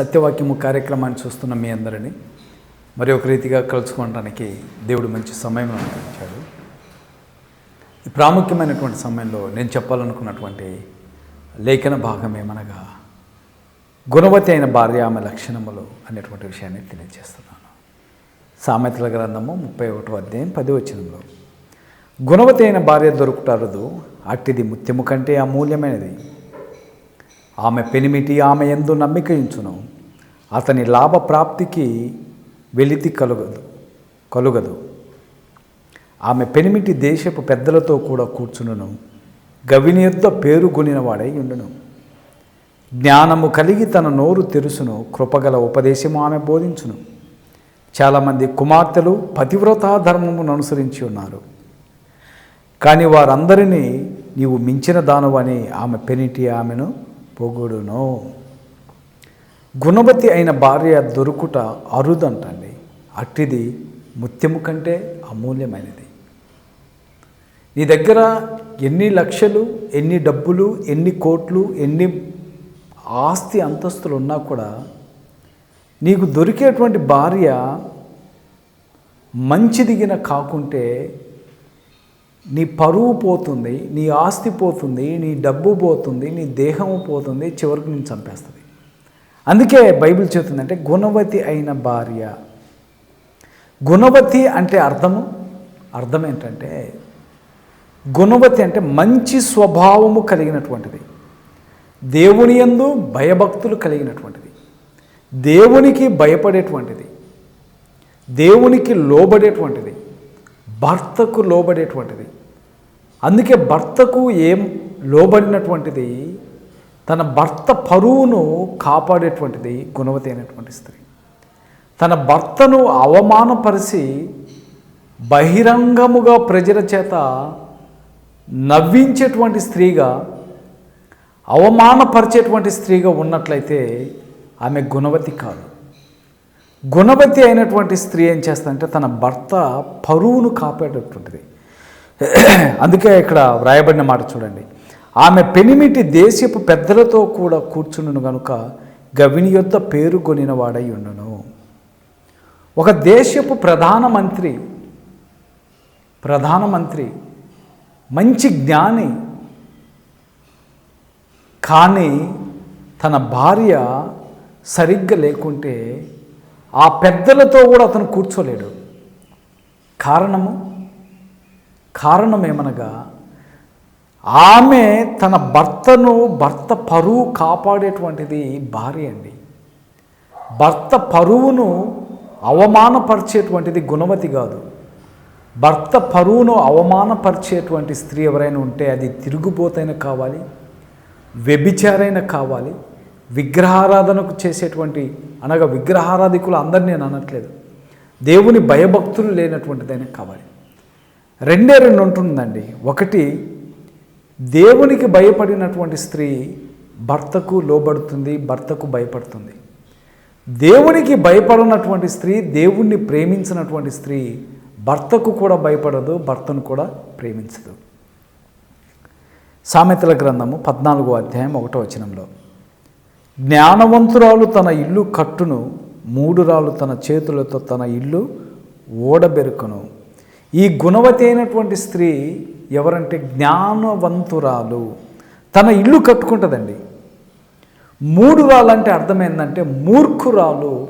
సత్యవాక్యము కార్యక్రమాన్ని చూస్తున్న మీ అందరినీ మరి ఒక రీతిగా కలుసుకోవడానికి దేవుడు మంచి సమయం అనుగ్రహించాడు. ఈ ప్రాముఖ్యమైనటువంటి సమయంలో నేను చెప్పాలనుకున్నటువంటి లేఖన భాగం ఏమనగా గుణవతి అయిన భార్య ఆమె లక్షణములు అనేటువంటి విషయాన్ని తెలియజేస్తున్నాను. సామెతల గ్రంథము ముప్పై ఒకటో అధ్యాయం పది వచనంలో గుణవతి అయిన భార్య దొరుకుటారదు అట్టిది ముత్యము కంటే అమూల్యమైనది. ఆమె పెనిమిటి ఆమె ఎందు నమ్మిక అతని లాభ ప్రాప్తికి వెలితి కలుగదు కలుగదు. ఆమె పెనిమిటి దేశపు పెద్దలతో కూడా కూర్చును గవిని యొద్ద పేరు ఉండును. జ్ఞానము కలిగి తన నోరు తెరుసును కృపగల ఉపదేశము ఆమె బోధించును. చాలామంది కుమార్తెలు పతివ్రతా ధర్మమును అనుసరించి ఉన్నారు. కానీ వారందరినీ నీవు మించిన దానవని ఆమె పెనిటి ఆమెను పొగుడును. గుణవతి అయిన భార్య దొరుకుట అరుదంటండి. అట్టిది ముత్యము కంటే అమూల్యమైనది. నీ దగ్గర ఎన్ని లక్షలు ఎన్ని డబ్బులు ఎన్ని కోట్లు ఎన్ని ఆస్తి అంతస్తులు ఉన్నా కూడా నీకు దొరికేటువంటి భార్య మంచిదిగిన కాకుంటే నీ పరువు పోతుంది నీ ఆస్తి పోతుంది నీ డబ్బు పోతుంది నీ దేహము పోతుంది చివరికి నేను చంపేస్తుంది. అందుకే బైబిల్ చెబుతుందంటే గుణవతి అయిన భార్య. గుణవతి అంటే అర్థము అర్థం ఏంటంటే గుణవతి అంటే మంచి స్వభావము కలిగినటువంటిది. దేవుని యందు భయభక్తులు కలిగినటువంటిది. దేవునికి భయపడేటువంటిది. దేవునికి లోబడేటువంటిది. భర్తకు లోబడేటువంటిది. అందుకే భర్తకు ఏం లోబడినటువంటిది? తన భర్త పరువును కాపాడేటువంటిది గుణవతి అయినటువంటి స్త్రీ. తన భర్తను అవమానపరిచి బహిరంగముగా ప్రజల చేత నవ్వించేటువంటి స్త్రీగా అవమానపరిచేటువంటి స్త్రీగా ఉన్నట్లయితే ఆమె గుణవతి కాదు. గుణవతి అయినటువంటి స్త్రీ ఏం చేస్తుందంటే తన భర్త పరువును కాపాడేటువంటిది. అందుకే ఇక్కడ వ్రాయబడిన మాట చూడండి. ఆమె పెనిమిటి దేశపు పెద్దలతో కూడా కూర్చుండును గనుక గవిని యొద్ద పేరు కొనిన వాడై ఉండును. ఒక దేశపు ప్రధానమంత్రి ప్రధానమంత్రి మంచి జ్ఞాని కానీ తన భార్య సరిగ్గా లేకుంటే ఆ పెద్దలతో కూడా అతను కూర్చోలేడు. కారణము కారణం ఏమనగా ఆమె తన భర్తను భర్త పరువు కాపాడేటువంటిది భార్య అండి. భర్త పరువును అవమానపరిచేటువంటిది గుణవతి కాదు. భర్త పరువును అవమానపరిచేటువంటి స్త్రీ ఎవరైనా ఉంటే అది తిరుగుబోతైన కావాలి వ్యభిచారైన కావాలి విగ్రహారాధనకు చేసేటువంటి అనగా విగ్రహారాధికులు అందరినీ నేను అనట్లేదు. దేవుని భయభక్తులు లేనటువంటిదైనా కావాలి. రెండే రెండు ఉంటుందండి. ఒకటి దేవునికి భయపడినటువంటి స్త్రీ భర్తకు లోబడుతుంది భర్తకు భయపడుతుంది. దేవునికి భయపడినటువంటి స్త్రీ దేవుణ్ణి ప్రేమించినటువంటి స్త్రీ భర్తకు కూడా భయపడదు భర్తను కూడా ప్రేమించదు. సామెతల గ్రంథము పద్నాలుగో అధ్యాయం ఒకటో వచనంలో జ్ఞానవంతురాలు తన ఇల్లు కట్టును మూడురాలు తన చేతులతో తన ఇల్లు ఓడబెరుకును. ఈ గుణవతి అయినటువంటి స్త్రీ ఎవరంటే జ్ఞానవంతురాలు. తన ఇల్లు కట్టుకుంటుందండి. మూడు రాళ్ళు అర్థమైందంటే మూర్ఖురాలు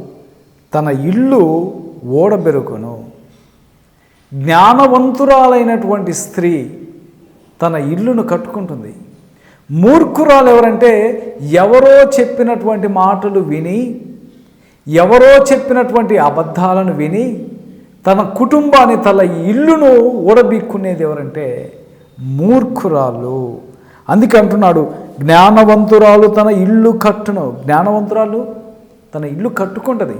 తన ఇల్లు ఓడబెరుకును. జ్ఞానవంతురాలైనటువంటి స్త్రీ తన ఇల్లును కట్టుకుంటుంది. మూర్ఖురాలు ఎవరంటే ఎవరో చెప్పినటువంటి మాటలు విని ఎవరో చెప్పినటువంటి అబద్ధాలను విని తన కుటుంబాన్ని తన ఇల్లును ఊడబిక్కునేది ఎవరంటే మూర్ఖురాలు. అందుకే అంటున్నాడు జ్ఞానవంతురాలు తన ఇల్లు కట్టును. జ్ఞానవంతురాలు తన ఇల్లు కట్టుకుంటుంది.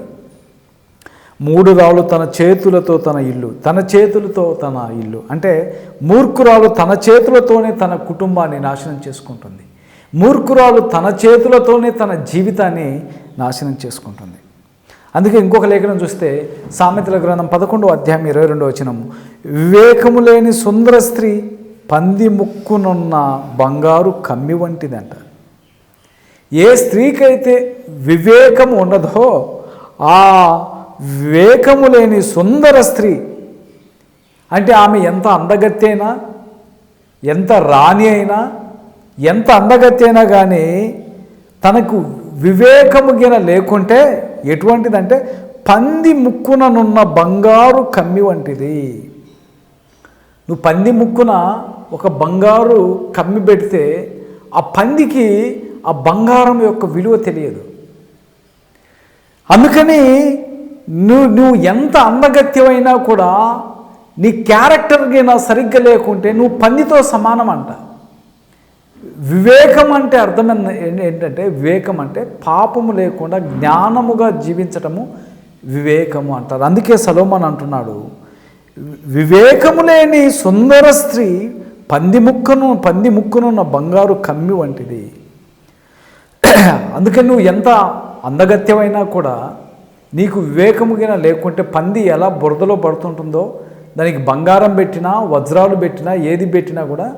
మూడు రాళ్ళు తన చేతులతో తన ఇల్లు తన చేతులతో తన ఇల్లు. అంటే మూర్ఖురాలు తన చేతులతోనే తన కుటుంబాన్ని నాశనం చేసుకుంటుంది. మూర్ఖురాలు తన చేతులతోనే తన జీవితాన్ని నాశనం చేసుకుంటుంది. అందుకే ఇంకొక లేఖనం చూస్తే సామెతల గ్రంథం పదకొండో అధ్యాయం ఇరవై రెండో వచనం వివేకము లేని సుందర స్త్రీ పంది ముక్కునున్న బంగారు కమ్మి వంటిదంట. ఏ స్త్రీకైతే వివేకము ఉండదో ఆ వివేకము లేని సుందర స్త్రీ అంటే ఆమె ఎంత అందగత్తైనా ఎంత రాణి అయినా ఎంత అందగత్తైనా కానీ తనకు వివేకము గిన లేకుంటే ఎటువంటిదంటే పంది ముక్కుననున్న బంగారు కమ్మి వంటిది. నువ్వు పంది ముక్కున ఒక బంగారు కమ్మి పెడితే ఆ పందికి ఆ బంగారం యొక్క విలువ తెలియదు. అందుకని నువ్వు నువ్వు ఎంత అందగత్యమైనా కూడా నీ క్యారెక్టర్కి నా సరిగ్గా లేకుంటే నువ్వు పందితో సమానం అంట. వివేకం అంటే అర్థం ఏంటంటే వివేకం అంటే పాపము లేకుండా జ్ఞానముగా జీవించటము వివేకము అంటారు. అందుకే సలోమన్ అంటున్నాడు వివేకము లేని సుందర స్త్రీ పంది ముక్కను పంది ముక్కనున్న బంగారు కమ్మి వంటిది. అందుకని నువ్వు ఎంత అందగత్యమైనా కూడా నీకు వివేకముగిన లేకుంటే పంది ఎలా బురదలో పడుతుంటుందో దానికి బంగారం పెట్టినా వజ్రాలు పెట్టినా ఏది పెట్టినా కూడా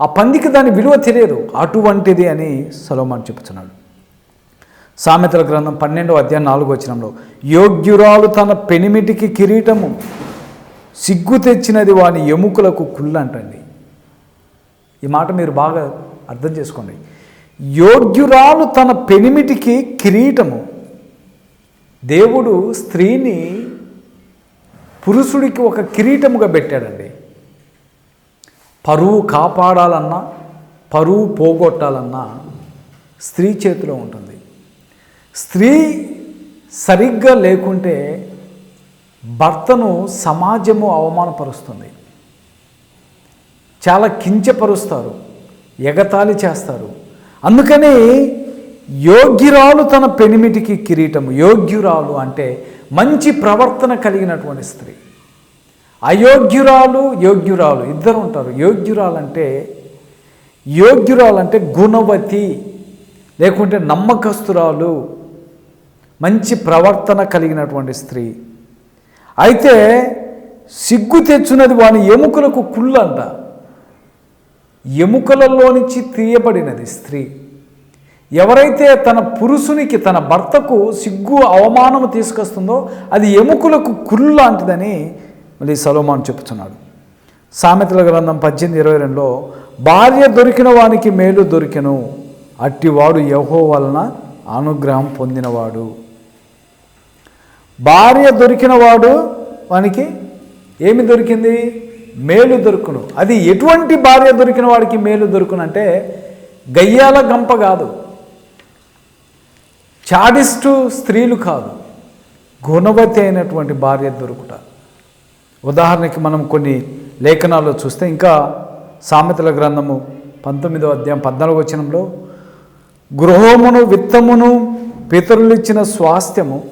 ఆ పందికి దాని విలువ తెలియదు. అటువంటిది అని సలోమాన్ చెప్తున్నాడు సామెతల గ్రంథం పన్నెండో అధ్యాయం నాలుగు వచనంలో యోగ్యురాలు తన పెనిమిటికి కిరీటము సిగ్గు తెచ్చినది వాని ఎముకలకు కుళ్ళంటండి ఈ మాట మీరు బాగా అర్థం చేసుకోండి. యోగ్యురాలు తన పెనిమిటికి కిరీటము దేవుడు స్త్రీని పురుషుడికి ఒక కిరీటముగా పెట్టాడండి. పరువు కాపాడాలన్నా పరువు పోగొట్టాలన్నా స్త్రీ చేతిలో ఉంటుంది. స్త్రీ సరిగ్గా లేకుంటే భర్తను సమాజము అవమానపరుస్తుంది. చాలా కించపరుస్తారు ఎగతాళి చేస్తారు. అందుకని యోగ్యురాలు తన పెనిమిటికి కిరీటము యోగ్యురాలు అంటే మంచి ప్రవర్తన కలిగినటువంటి స్త్రీ. అయోగ్యురాలు యోగ్యురాలు ఇద్దరు ఉంటారు. యోగ్యురాలంటే యోగ్యురాలంటే గుణవతి లేకుంటే నమ్మకస్తురాలు మంచి ప్రవర్తన కలిగినటువంటి స్త్రీ. అయితే సిగ్గు తెచ్చున్నది వాని ఎముకలకు కుళ్ళంట. ఎముకలలో నుంచి తీయబడినది స్త్రీ. ఎవరైతే తన పురుషునికి తన భర్తకు సిగ్గు అవమానము తీసుకొస్తుందో అది ఎముకలకు కుళ్ళు లాంటిదని మళ్ళీ సలోమాన్ చెప్తున్నాడు. సామెతల గ్రంథం పద్దెనిమిది ఇరవై రెండులో భార్య దొరికిన వానికి మేలు దొరికెను. అట్టివాడు యహో వలన అనుగ్రహం పొందినవాడు. భార్య దొరికిన వాడు వానికి ఏమి దొరికింది? మేలు దొరుకును. అది ఎటువంటి భార్య దొరికిన వాడికి మేలు దొరుకును అంటే గయ్యాల గంప కాదు. చాడిస్టు స్త్రీలు కాదు. గుణవతి అయినటువంటి భార్య దొరుకుట. ఉదాహరణకి మనం కొన్ని లేఖనాల్లో చూస్తే ఇంకా సామెతల గ్రంథము పంతొమ్మిదో అధ్యాయం పద్నాలుగు వచనంలో గృహమును విత్తమును పితరులిచ్చిన స్వాస్థ్యము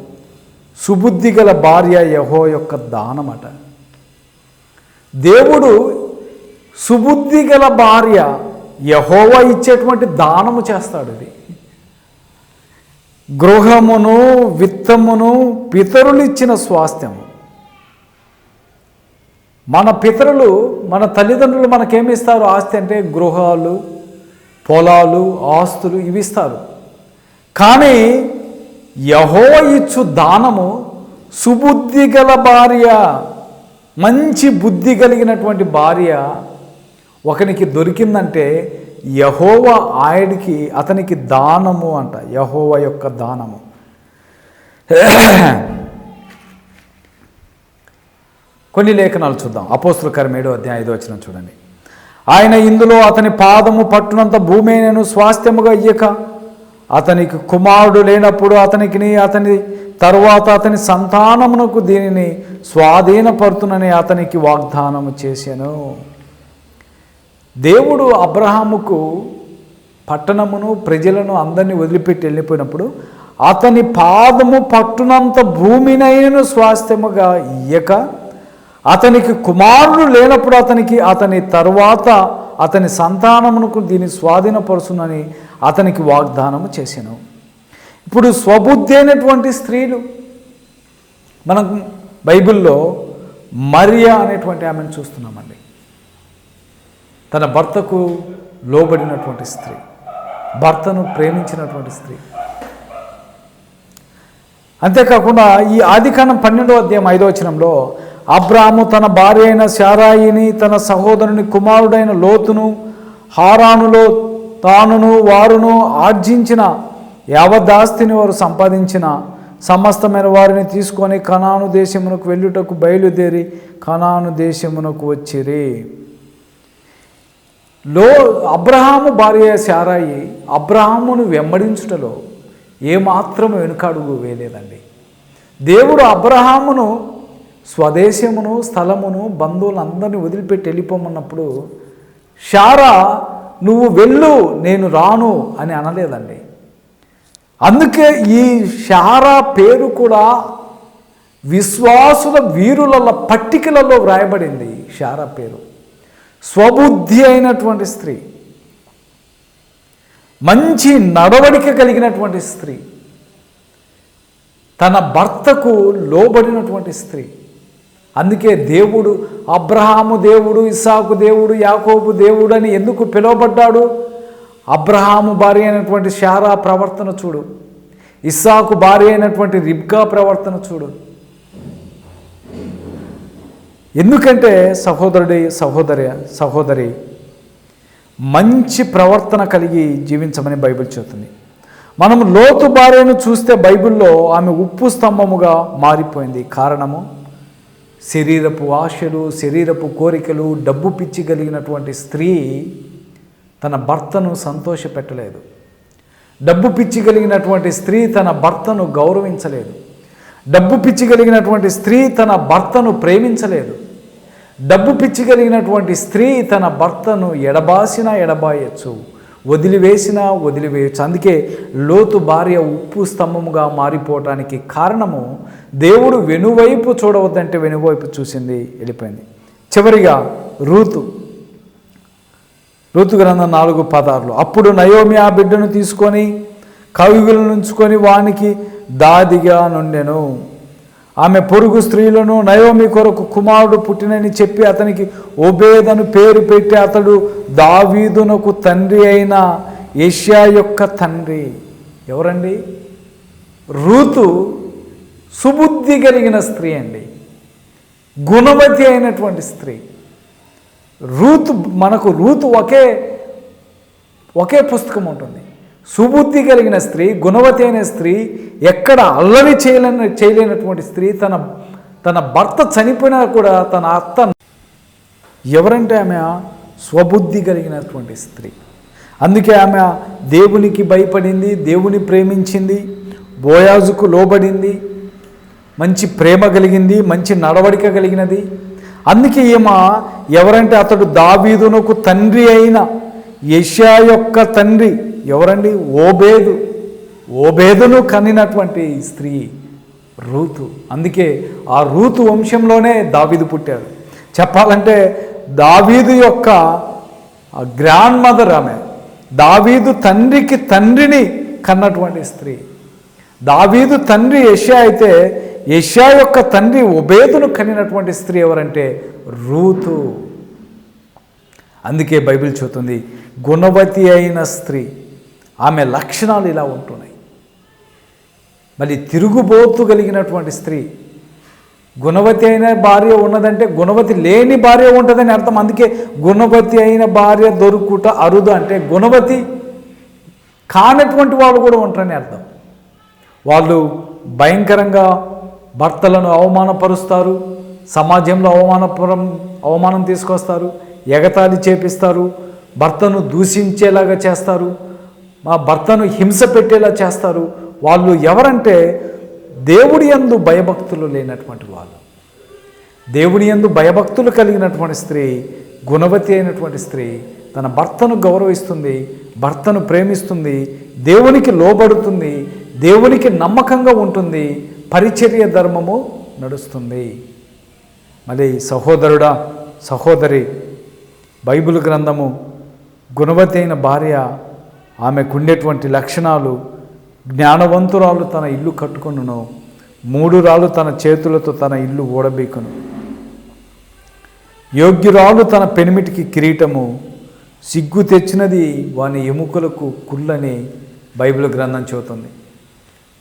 సుబుద్ధి గల భార్య యహో యొక్క దానమట. దేవుడు సుబుద్ధి గల భార్య యహోవా ఇచ్చేటువంటి దానము చేస్తాడు ఇది. గృహమును విత్తమును పితరులిచ్చిన స్వాస్థ్యము మన పితరులు మన తల్లిదండ్రులు మనకేమిస్తారు ఆస్తి అంటే గృహాలు పొలాలు ఆస్తులు ఇవి ఇస్తారు. కానీ యహో ఇచ్చు దానము సుబుద్ధి గల భార్య మంచి బుద్ధి కలిగినటువంటి భార్య ఒకనికి దొరికిందంటే యహోవ ఆయడికి అతనికి దానము అంట యహోవ యొక్క దానము. కొన్ని లేఖనాలు చూద్దాం. అపోస్తుల కరం ఏడో అధ్యాయం ఐదో వచ్చిన చూడండి. ఆయన ఇందులో అతని పాదము పట్టునంత భూమి నేను స్వాస్థ్యముగా ఇయ్యక అతనికి కుమారుడు లేనప్పుడు అతనికి అతని తరువాత అతని సంతానమునకు దీనిని స్వాధీనపడుతునని అతనికి వాగ్దానము చేశాను. దేవుడు అబ్రహాముకు పట్టణమును ప్రజలను అందరినీ వదిలిపెట్టి వెళ్ళిపోయినప్పుడు అతని పాదము పట్టునంత భూమినైన స్వాస్థ్యముగా ఇయ్యక అతనికి కుమారుడు లేనప్పుడు అతనికి అతని తరువాత అతని సంతానమునకు దీన్ని స్వాధీనపరుచునని అతనికి వాగ్దానము చేశాను ఇప్పుడు స్వబుద్ధి అయినటువంటి స్త్రీలు మనం బైబిల్లో మరియా అనేటువంటి ఆమెను చూస్తున్నామండి. తన భర్తకు లోబడినటువంటి స్త్రీ భర్తను ప్రేమించినటువంటి స్త్రీ. అంతేకాకుండా ఈ ఆదికాండం పన్నెండో అధ్యాయం ఐదో వచనంలో అబ్రాము తన భార్య అయిన శారాయిని తన సహోదరుని కుమారుడైన లోతును హారానులో తానును వారును ఆర్జించిన యావదాస్తిని వారు సంపాదించిన సమస్తమైన వారిని తీసుకొని కనాను దేశమునకు వెళ్ళుటకు బయలుదేరి కనాను దేశమునకు వచ్చిరి. లో అబ్రహాము భార్య శారాయి అబ్రహామును వెంబడించుటలో ఏమాత్రం వెనుకాడుగు వేయలేదండి దేవుడు అబ్రహామును స్వదేశమును స్థలమును బంధువులందరినీ వదిలిపెట్టి వెళ్ళిపోమన్నప్పుడు శారా నువ్వు వెళ్ళు నేను రాను అని అనలేదండి. అందుకే ఈ శారా పేరు కూడా విశ్వాసుల వీరుల పట్టికలలో వ్రాయబడింది షారా పేరు. స్వబుద్ధి అయినటువంటి స్త్రీ మంచి నడవడిక కలిగినటువంటి స్త్రీ తన భర్తకు లోబడినటువంటి స్త్రీ అందుకే దేవుడు అబ్రహాము దేవుడు ఇస్సాకు దేవుడు యాకోబు దేవుడు అని ఎందుకు పిలువబడ్డాడు? అబ్రహాము భార్య అయినటువంటి శారా ప్రవర్తన చూడు. ఇస్సాకు భార్య అయినటువంటి రిబ్కా ప్రవర్తన చూడు. ఎందుకంటే సహోదరుడి సహోదరి సహోదరి మంచి ప్రవర్తన కలిగి జీవించమని బైబిల్ చెబుతుంది. మనం లోతు భార్యను చూస్తే బైబిల్లో ఆమె ఉప్పు స్తంభముగా మారిపోయింది. కారణము? శరీరపు ఆశలు శరీరపు కోరికలు డబ్బు పిచ్చి కలిగినటువంటి స్త్రీ తన భర్తను సంతోషపెట్టలేదు. డబ్బు పిచ్చి కలిగినటువంటి స్త్రీ తన భర్తను గౌరవించలేదు. డబ్బు పిచ్చి కలిగినటువంటి స్త్రీ తన భర్తను ప్రేమించలేదు. డబ్బు పిచ్చి కలిగినటువంటి స్త్రీ తన భర్తను ఎడబాసినా ఎడబాయచ్చు. వదిలివేసినా వదిలివేయచ్చు. అందుకే లోతు భార్య ఉప్పు స్తంభముగా మారిపోవటానికి కారణము దేవుడు వెనువైపు చూడవద్దంటే వెనువైపు చూసింది వెళ్ళిపోయింది. చివరిగా రూతు. ఋతు గ్రంథం నాలుగు పదార్లు అప్పుడు నయోమి ఆ బిడ్డను తీసుకొని కవిగులను ఉంచుకొని వానికి దాదిగా నుండెను. ఆమె పొరుగు స్త్రీలను నయోమి కొరకు కుమారుడు పుట్టినని చెప్పి అతనికి ఒబేదను పేరు పెట్టి అతడు దావీదునకు తండ్రి అయిన ఏషియా యొక్క తండ్రి. ఎవరండి? రూతు సుబుద్ధి కలిగిన స్త్రీ అండి. గుణవతి అయినటువంటి స్త్రీ. రూతు మనకు రూతు ఒకే ఒకే పుస్తకం ఉంటుంది. సుబుద్ధి కలిగిన స్త్రీ గుణవతి అయిన స్త్రీ ఎక్కడ అల్లరి చేయలేని చేయలేనటువంటి స్త్రీ తన తన భర్త చనిపోయినా కూడా తన అత్త ఎవరంటే ఆమె స్వబుద్ధి కలిగినటువంటి స్త్రీ. అందుకే ఆమె దేవునికి భయపడింది దేవుని ప్రేమించింది బోయాజుకు లోబడింది మంచి ప్రేమ కలిగింది మంచి నడవడిక కలిగినది. అందుకే ఈమె ఎవరంటే అతడు దావీదునకు తండ్రి అయిన యష్యా యొక్క తండ్రి. ఎవరండి? ఓబేదు. ఓబేదును కనినటువంటి స్త్రీ రూతు. అందుకే ఆ రూతు వంశంలోనే దావీదు పుట్టాడు. చెప్పాలంటే దావీదు యొక్క గ్రాండ్ మదర్ ఆమె. దావీదు తండ్రికి తండ్రిని కన్నటువంటి స్త్రీ. దావీదు తండ్రి యష్యా అయితే యష్యా యొక్క తండ్రి ఉబేదును కనినటువంటి స్త్రీ ఎవరంటే? రూతు. అందుకే బైబిల్ చూతుంది గుణవతి అయిన స్త్రీ. ఆమె లక్షణాలు ఇలా ఉంటున్నాయి. మళ్ళీ తిరుగుబోతు కలిగినటువంటి స్త్రీ గుణవతి అయిన భార్య ఉన్నదంటే గుణవతి లేని భార్య ఉంటుందని అర్థం. అందుకే గుణవతి అయిన భార్య దొరుకుట అరుదు అంటే గుణవతి కానటువంటి వాళ్ళు కూడా ఉంటారని అర్థం. వాళ్ళు భయంకరంగా భర్తలను అవమానపరుస్తారు సమాజంలో అవమానపురం అవమానం తీసుకొస్తారు ఎగతాళి చేపిస్తారు భర్తను దూషించేలాగా చేస్తారు మా భర్తను హింస పెట్టేలా చేస్తారు. వాళ్ళు ఎవరంటే దేవుడి ఎందు భయభక్తులు లేనటువంటి వాళ్ళు. దేవుని ఎందు భయభక్తులు కలిగినటువంటి స్త్రీ గుణవతి అయినటువంటి స్త్రీ తన భర్తను గౌరవిస్తుంది భర్తను ప్రేమిస్తుంది దేవునికి లోబడుతుంది దేవునికి నమ్మకంగా ఉంటుంది పరిచర్య ధర్మము నడుస్తుంది. మళ్ళీ సహోదరుడా సహోదరి బైబిల్ గ్రంథము గుణవతి అయిన భార్య ఆమెకుండేటువంటి లక్షణాలు జ్ఞానవంతురాలు తన ఇల్లు కట్టుకొనును. మూడు రాళ్ళు తన చేతులతో తన ఇల్లు ఓడబీకును యోగ్యురాలు తన పెనిమిటికి కిరీటము. సిగ్గు తెచ్చినది వాని ఎముకలకు కుళ్ళని బైబిల్ గ్రంథం చెబుతుంది.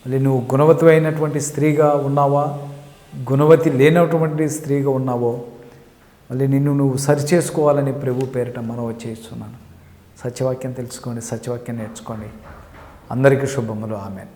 మళ్ళీ నువ్వు గుణవతి అయినటువంటి స్త్రీగా ఉన్నావా? గుణవతి లేనటువంటి స్త్రీగా ఉన్నావో? మళ్ళీ నిన్ను నువ్వు సరిచేసుకోవాలని ప్రభు పేరిట మనం చేస్తున్నాను. సత్యవాక్యం తెలుసుకోండి సత్యవాక్యం నేర్చుకోండి. అందరికీ శుభములు. ఆమెను.